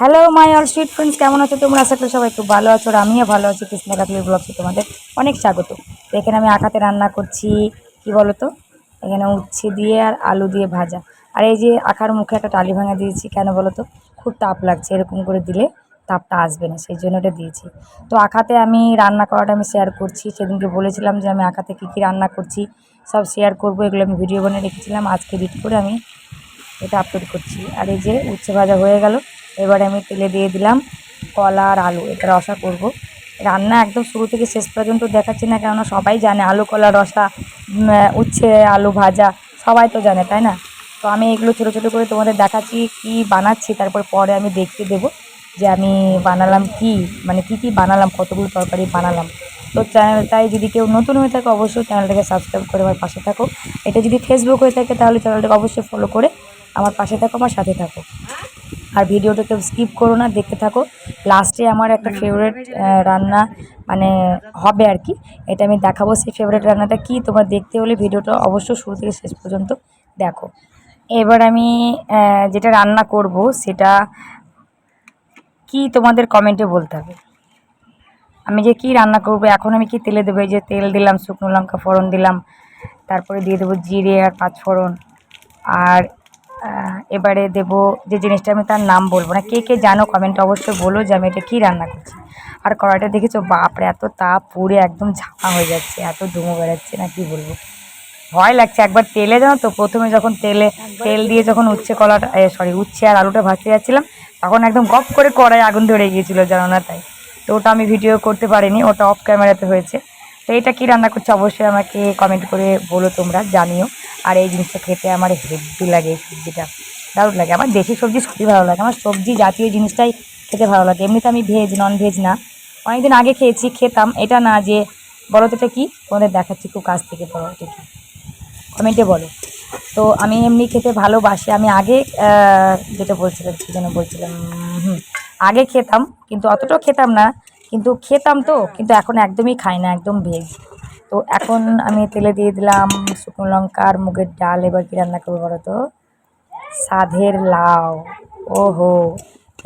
Hello my all street friends কেমন আছো তোমরা? আশা করি সবাই খুব ভালো আছো আর আমিও ভালো আছি। কৃষ্ণা কাকলি ব্লগসে তোমাদের অনেক স্বাগত। তো এখানে আমি আখাতে রান্না করছি, কি বলো তো এখানে উচ্ছে দিয়ে আর আলু দিয়ে ভাজা। আর এই যে আখার মুখে একটা টালি ভাঙা দিয়েছি, কেন বলো তো খুব তাপ লাগছে, এরকম করে দিলে তাপটা আসবে না, সেই জন্য এটা দিয়েছি। তো আখাতে আমি রান্না করাটা আমি শেয়ার করছি। সেদিনকে বলেছিলাম যে আমি আখাতে কী কী রান্না করছি, সব শেয়ার করব, এগুলো আমি ভিডিও বানিয়ে রেখেছিলাম। আজকে এডিট করে আমি এটা আপলোড করছি। আর এই যে উচ্ছে ভাজা হয়ে গেল। এবারে আমি তেলে দিয়ে দিলাম কলা আর আলু, এটা রসা করব। রান্না একদম শুরু থেকে শেষ পর্যন্ত দেখাচ্ছি না, কেননা সবাই জানে আলু, কলা, রসা উচ্ছে, আলু ভাজা সবাই তো জানে, তাই না? তো আমি এগুলো ছোটো ছোটো করে তোমাদের দেখাচ্ছি কি বানাচ্ছি, তারপর পরে আমি দেখিয়ে দেবো যে আমি বানালাম কি মানে কি কি বানালাম, কতগুলো তরকারি বানালাম। তো চ্যানেলটায় যদি কেউ নতুন হয়ে থাকে অবশ্যই চ্যানেলটাকে সাবস্ক্রাইব করে আমার পাশে থাকো। এটা যদি ফেসবুক হয়ে থাকে তাহলে চ্যানেলটাকে অবশ্যই ফলো করে আমার পাশে থাকো, আমার সাথে থাকো। আর ভিডিওটা কেউ স্কিপ করো না, দেখতে থাকো। লাস্টে আমার একটা ফেভারিট রান্না মানে হবে আর কি। এটা আমি দেখাবো সেই ফেভারিট রান্নাটা কি, তোমরা দেখতে হলে ভিডিওটা অবশ্যই শুরু থেকে শেষ পর্যন্ত দেখো। এবার আমি যেটা রান্না করব সেটা কি তোমাদের কমেন্টে বলতে হবে? আমি যে কি রান্না করব, এখন আমি কি তেলে দেবো? এই যে তেল দিলাম, শুকনো লঙ্কা ফোড়ন দিলাম, তারপরে দিয়ে দেবো জিরে আর পাঁচ ফোড়ন আর এবারে দেব যে জিনিসটা আমি তার নাম বলব না। কে কে জানো কমেন্টে অবশ্যই বলো যে আমি এটা কী রান্না করছি। আর কড়াইটা দেখেছ? বাপরে এত তাপ পুড়ে একদম ঝামা হয়ে যাচ্ছে এত ধুমো বেড়াচ্ছে না কি বলব। ভয় লাগছে একবার তেলে জানো তো? প্রথমে যখন তেলে তেল দিয়ে যখন উচ্ছে কলাটা সরি উচ্ছে আর আলুটা ভাজতে যাচ্ছিলাম তখন একদম গপ করে কড়াই আগুন ধরে গিয়েছিল জানো না তাই। তো ওটা আমি ভিডিও করতে পারিনি ওটা অফ ক্যামেরাতে হয়েছে। তো এটা কী রান্না করছে অবশ্যই আমাকে কমেন্ট করে বলো তোমরা জানিও। আর এই জিনিসটা খেতে আমার হেভি লাগে, এই সবজিটা। দারুণ লাগে। আমার দেশি সবজি সবই ভালো লাগে। আমার সবজি জাতীয় জিনিসটাই খেতে ভালো লাগে। এমনিতে আমি ভেজ নন ভেজ না। অনেকদিন আগে খেয়েছি, খেতাম। এটা না যে বলো তো এটা কী? তোমাদের দেখাচ্ছি খুব কাছ থেকে বলো এটা। কী কমেন্টে বলো। তো আমি এমনি খেতে ভালোবাসি। আমি আগে যেটা বলছিলাম, কী যেন বলছিলাম, হুম, আগে খেতাম, কিন্তু অতটাও খেতাম না। কিন্তু খেতাম তো, কিন্তু এখন একদমই খাই না, একদম ভেজ তো এখন আমি তেলে দিয়ে দিলাম শুকনো লঙ্কা আর মুগের ডাল, এবার কি রান্না করব বলো তো? সাধের লাউ। ওহো,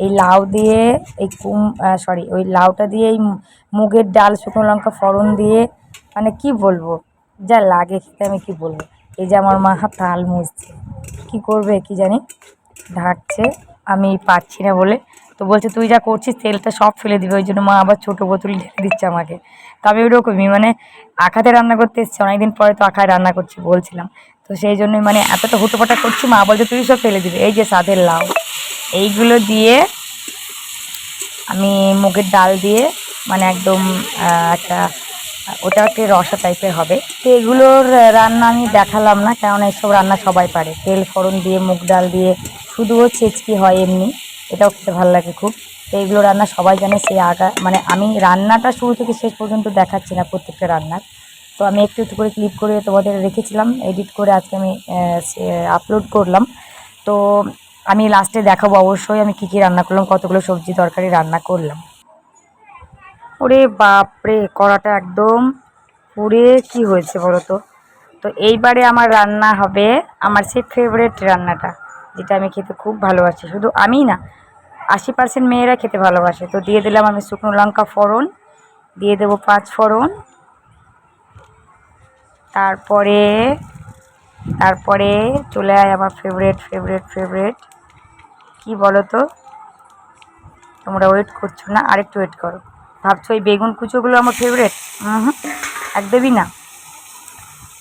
এই লাউ দিয়ে, এই কুম সরি ওই লাউটা দিয়ে, এই মুগের ডাল, শুকনো লঙ্কা, ফোড়ন দিয়ে মানে কি বলব? যা লাগে খেতে আমি কি বলব? এই যে আমার মা তাল মুছছে। কি করবে কি জানি? ঢাকছে, আমি পাচ্ছি না বলে তো বলছে, তুই যা করছিস, তেলটা সব ফেলে দিবে, ওই জন্য মা আবার ছোটো বোতল ঢেলে দিচ্ছে আমাকে। তো আমি ওরকমই মানে আখাতে রান্না করতে এসেছি, অনেকদিন পরে তো আখায় রান্না করছি বলছিলাম। তো সেই জন্যই মানে এতটা হুটোপাটা করছি, মা বলছে, তুই সব ফেলে দিবি, এই যে সাদের লাউ। এইগুলো দিয়ে আমি মুগের ডাল দিয়ে মানে একদম একটা, ওটা একটা রসা টাইপের হবে। তো এগুলোর রান্না আমি দেখালাম না কেননা এসব রান্না সবাই পারে। তেল ফোড়ন দিয়ে, মুগ ডাল দিয়ে শুধুও ছেচকি হয় এমনি। এটাও খেতে ভালো লাগে খুব। তো এগুলো রান্না সবাই জানে সেই আগা মানে আমি রান্নাটা শুরু থেকে শেষ পর্যন্ত দেখাচ্ছি না প্রত্যেকটা রান্নার। তো আমি একটু একটু করে ক্লিপ করে তোমাদের রেখেছিলাম এডিট করে আজকে আমি আপলোড করলাম। তো আমি লাস্টে দেখাবো অবশ্যই আমি কী কী রান্না করলাম, কতগুলো সবজি তরকারি রান্না করলাম। ওরে বাপরে, কড়াটা একদম পুড়ে কি হয়েছে বলো তো? তো এইবারে আমার রান্না হবে আমার সেই ফেভারেট রান্নাটা। যেটা আমি খেতে খুব ভালোবাসি। শুধু আমি না, আশি পার্সেন্ট মেয়েরা খেতে ভালোবাসে। তো দিয়ে দিলাম আমি শুকনো লঙ্কা ফোড়ন, দিয়ে দেবো পাঁচ ফোড়ন। তারপরে তারপরে চলে আয় আমার ফেভারেট ফেভারেট ফেভারেট কি বলো তো তোমরা ওয়েট করছ না, আরেকটু ওয়েট করো। ভাবছ এই বেগুন কুচোগুলো আমার ফেভারেট একদমই না।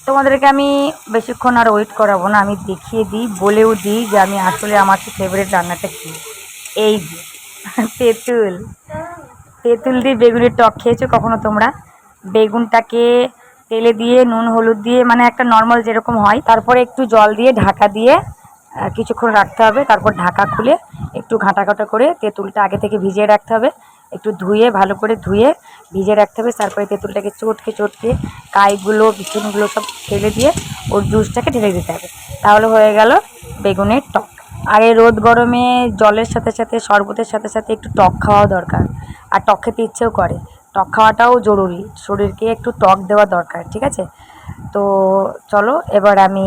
তোমাদেরকে আমি বেশিক্ষণ আর ওয়েট করাবো না, আমি দেখিয়ে দিই, বলেও দিই যে আমি আসলে আমার ফেভারিট রান্নাটা কী। এই যে, তেঁতুল। তেঁতুল দিয়ে বেগুনের টক খেয়েছো কখনো তোমরা? বেগুনটাকে তেলে দিয়ে, নুন, হলুদ দিয়ে মানে একটা নর্মাল যেরকম হয়, তারপরে একটু জল দিয়ে ঢাকা দিয়ে কিছুক্ষণ রাখতে হবে, তারপর ঢাকা খুলে একটু ঘাঁটা ঘাঁটা করে তেঁতুলটা আগে থেকে ভিজিয়ে রাখতে হবে, একটু ধুয়ে, ভালো করে ধুয়ে ভিজিয়ে রাখতে হবে। তারপরে তেঁতুলটাকে চটকে চটকে কাইগুলো বিছুনগুলো সব ফেলে দিয়ে ওর জুসটাকে ঢেলে দিতে হবে। তাহলে হয়ে গেল বেগুনের টক। আর এই রোদ গরমে জলের সাথে সাথে, শরবতের সাথে সাথে একটু টক খাওয়াও দরকার। আর টক খেতে ইচ্ছেও করে। টক খাওয়াটাও জরুরি। শরীরকে একটু টক দেওয়া দরকার, ঠিক আছে? তো চলো, এবার আমি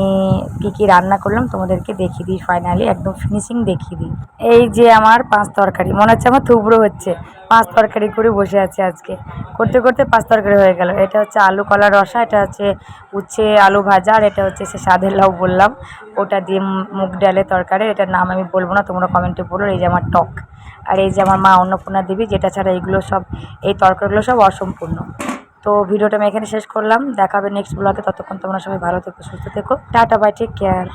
কি কি রান্না করলাম তোমাদেরকে দেখিয়ে দিই ফাইনালি একদম ফিনিশিং দেখিয়ে দিই। এই যে আমার পাঁচ তরকারি, মনে হচ্ছে আমার থুবড়ো হচ্ছে। পাঁচ তরকারি করে বসে আছে আজকে। করতে করতে পাঁচ তরকারি হয়ে গেল। এটা হচ্ছে আলু কলা রসা, এটা হচ্ছে উচ্ছে আলু ভাজা, আর এটা হচ্ছে সে সাধের লাউ বললাম। ওটা দিয়ে মুগ ডালের তরকারি, এটার নাম আমি বলব না, তোমরা কমেন্টে বলো। এই যে আমার টক। আর এই যে আমার মা অন্নপূর্ণা দেবী, যেটা ছাড়া এগুলো সব, এই তরকারিগুলো সব অসম্পূর্ণ। তো ভিডিওটা আমি এখানে শেষ করলাম। দেখাবে নেক্সট ব্লগে ততক্ষণ তোমরা সবাই ভালো থেকো, সুস্থ থেকো। Tata bye take care